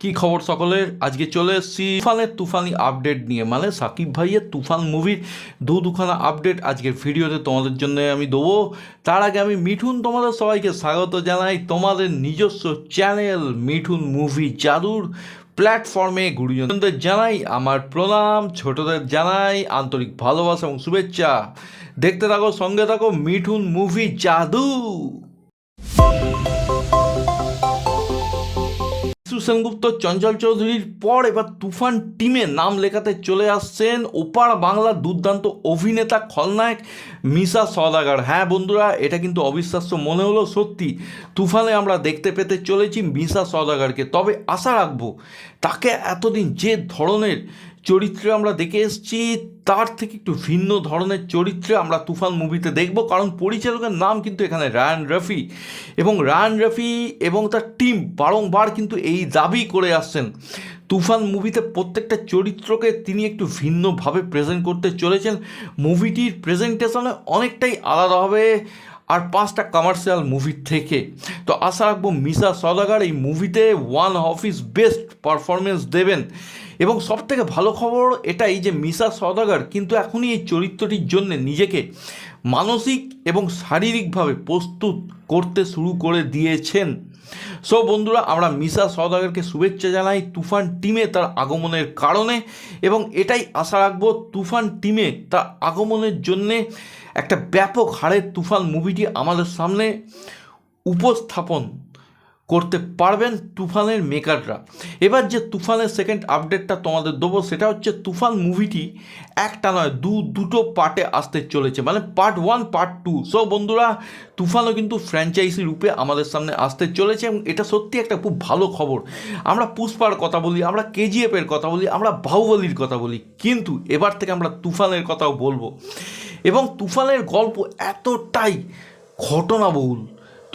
কি খবর সকলের আজকে চলে এসেছি তুফানের তুফানি আপডেট নিয়ে। মানে সাকিব ভাইয়ের তুফান মুভির দু দুখানা আপডেট আজকের ভিডিওতে তোমাদের জন্য আমি দেবো। তার আগে আমি মিঠুন তোমাদের সবাইকে স্বাগত জানাই। তোমাদের নিজস্ব চ্যানেল মিঠুন মুভি জাদুর প্ল্যাটফর্মে গুরুজনদের জানাই, আমার প্রণাম, ছোটদের জানাই, আন্তরিক ভালোবাসা এবং শুভেচ্ছা। দেখতে থাকো, সঙ্গে থাকো, মিঠুন মুভি জাদু। বিশু সেনগুপ্ত চঞ্চল চৌধুরীর পর এবার তুফান টিমে নাম লেখাতে চলে আসছেন ওপার বাংলা দুর্দান্ত অভিনেতা খলনায়ক মিশা সদাগার হ্যাঁ বন্ধুরা, এটা কিন্তু অবিশ্বাস্য মনে হলো, সত্যি। তুফানে আমরা দেখতে পেতে চলেছি মিশা সদাগারকে তবে আশা রাখব, তাকে এতদিন যে ধরনের চরিত্রে আমরা দেখে এসেছি, তার থেকে একটু ভিন্ন ধরনের চরিত্রে আমরা তুফান মুভিতে দেখব, কারণ পরিচালকের নাম কিন্তু এখানে রায়ান রফি এবং রায়ান রফি এবং তার টিম বারংবার কিন্তু এই দাবি করে আসছেন। তুফান মুভিতে প্রত্যেকটা চরিত্রকে তিনি একটু ভিন্নভাবে প্রেজেন্ট করতে চলেছেন। মুভিটির প্রেজেন্টেশনে অনেকটাই আলাদা হবে আর পাঁচটা কমার্শিয়াল মুভির থেকে। তো আশা রাখব মিশা সদাগার এই মুভিতে one of his best performance দেবেন। এবং সব থেকে ভালো খবর এটাই যে মিশা সদাগার কিন্তু এখনই এই চরিত্রটির জন্য নিজেকে মানসিক এবং শারীরিকভাবে প্রস্তুত করতে শুরু করে দিয়েছেন। সো বন্ধুরা, আমরা মিশা সদাগরকে শুভেচ্ছা জানাই তুফান টিমে তার আগমনের কারণে এবং এটাই আশা রাখব তুফান টিমে তার আগমনের জন্যে একটা ব্যাপক হারে তুফান মুভিটি আমাদের সামনে উপস্থাপন করতে পারবেন তুফানের মেকাররা এবার যে তুফানের সেকেন্ড আপডেটটা তোমাদের দেবো, সেটা হচ্ছে তুফান মুভিটি একটা নয়, দু, দুটো পার্টে আসতে চলেছে। মানে part one part two so বন্ধুরা, তুফানও কিন্তু ফ্র্যাঞ্চাইজি রূপে আমাদের সামনে আসতে চলেছে এবং এটা সত্যি একটা খুব ভালো খবর। আমরা পুষ্পার কথা বলি, আমরা কেজিএফের কথা বলি, আমরা বাহুবলির কথা বলি, কিন্তু এবার থেকে আমরা তুফানের কথাও বলব। এবং তুফানের গল্প এতটাই ঘটনাবহুল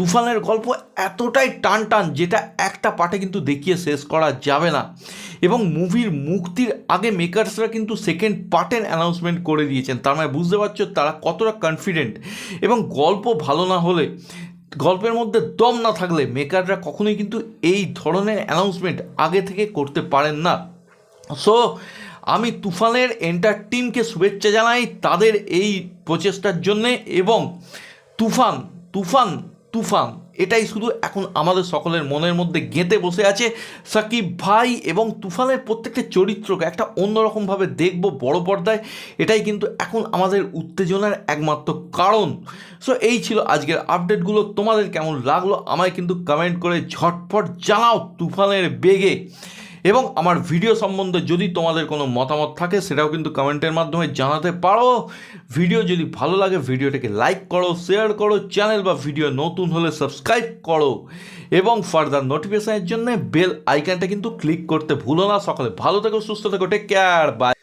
তুফানের গল্প এতটাই টান টান যেটা একটা পার্টে কিন্তু দেখিয়ে শেষ করা যাবে না। এবং মুভির মুক্তির আগে মেকার্সরা কিন্তু সেকেন্ড পার্টের অ্যানাউন্সমেন্ট করে দিয়েছেন। তার মানে বুঝতে পারছ তারা কতটা কনফিডেন্ট এবং গল্প ভালো না হলে, গল্পের মধ্যে দম না থাকলে মেকাররা কখনোই কিন্তু এই ধরনের অ্যানাউন্সমেন্ট আগে থেকে করতে পারেন না। সো আমি তুফানের এন্টার টিমকে শুভেচ্ছা জানাই তাদের এই প্রচেষ্টার জন্যে এবং তুফান তুফান তুফান, এটাই শুধু এখন আমাদের সকলের মনের মধ্যে গেঁথে বসে আছে। সাকিব ভাই এবং তুফানের প্রত্যেকটা চরিত্রকে একটা অন্যরকমভাবে দেখব বড় পর্দায়। এটাই কিন্তু এখন আমাদের উত্তেজনার একমাত্র কারণ। সো এই ছিল আজকের আপডেটগুলো। তোমাদের কেমন লাগল? আমায় কিন্তু কমেন্ট করে ঝটফট জানাও তুফানের বেগে। এবং আমার ভিডিও সম্বন্ধে যদি তোমাদের কোনো মতামত থাকে, সেটাও কিন্তু কমেন্টের মাধ্যমে জানাতে পারো। ভিডিও যদি ভালো লাগে, ভিডিওটাকে লাইক করো শেয়ার করো চ্যানেল বা ভিডিও নতুন হলে সাবস্ক্রাইব করো। এবং ফার্দার নোটিফিকেশানের জন্য বেল আইকনটা কিন্তু ক্লিক করতে ভুলো না। সকালে ভালো থেকো, সুস্থ থেকো টেক কেয়ার বাই